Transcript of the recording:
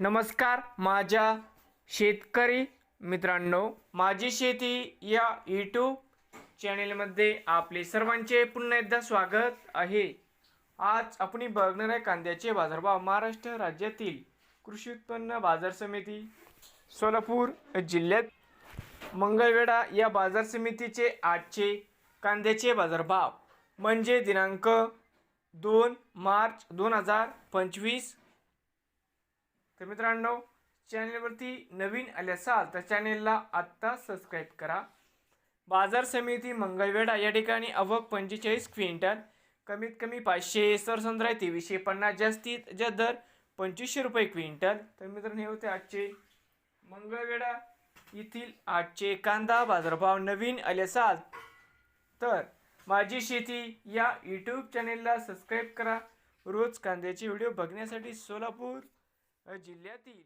नमस्कार माझ्या शेतकरी मित्रांनो माझी शेती या यूट्यूब चॅनेलमध्ये आपले सर्वांचे पुन्हा एकदा स्वागत आहे. आज आपण बघणार आहे कांद्याचे बाजारभाव महाराष्ट्र राज्यातील कृषी उत्पन्न बाजार समिती सोलापूर जिल्ह्यात मंगळवेढा या बाजार समितीचे आजचे कांद्याचे बाजारभाव. म्हणजे दिनांक दोन मार्च दोन हजार पंचवीस तर मित्रांनो चॅनेलवरती नवीन आले असाल तर चॅनेलला आत्ता सबस्क्राईब करा. बाजार समिती मंगळवेढा या ठिकाणी अवक पंचेचाळीस क्विंटल कमीत कमी पाचशे सरसंद्रा तेवीसशे पन्नास जास्तीत जास्त दर पंचवीसशे रुपये क्विंटल. तर मित्रांनो हे होते आजचे मंगळवेढा येथील आजचे कांदा बाजारभाव. नवीन आले असाल तर माझी शेती या यूट्यूब चॅनेलला सबस्क्राईब करा. रोज कांद्याचे व्हिडिओ बघण्यासाठी सोलापूर जिल्ह्यातील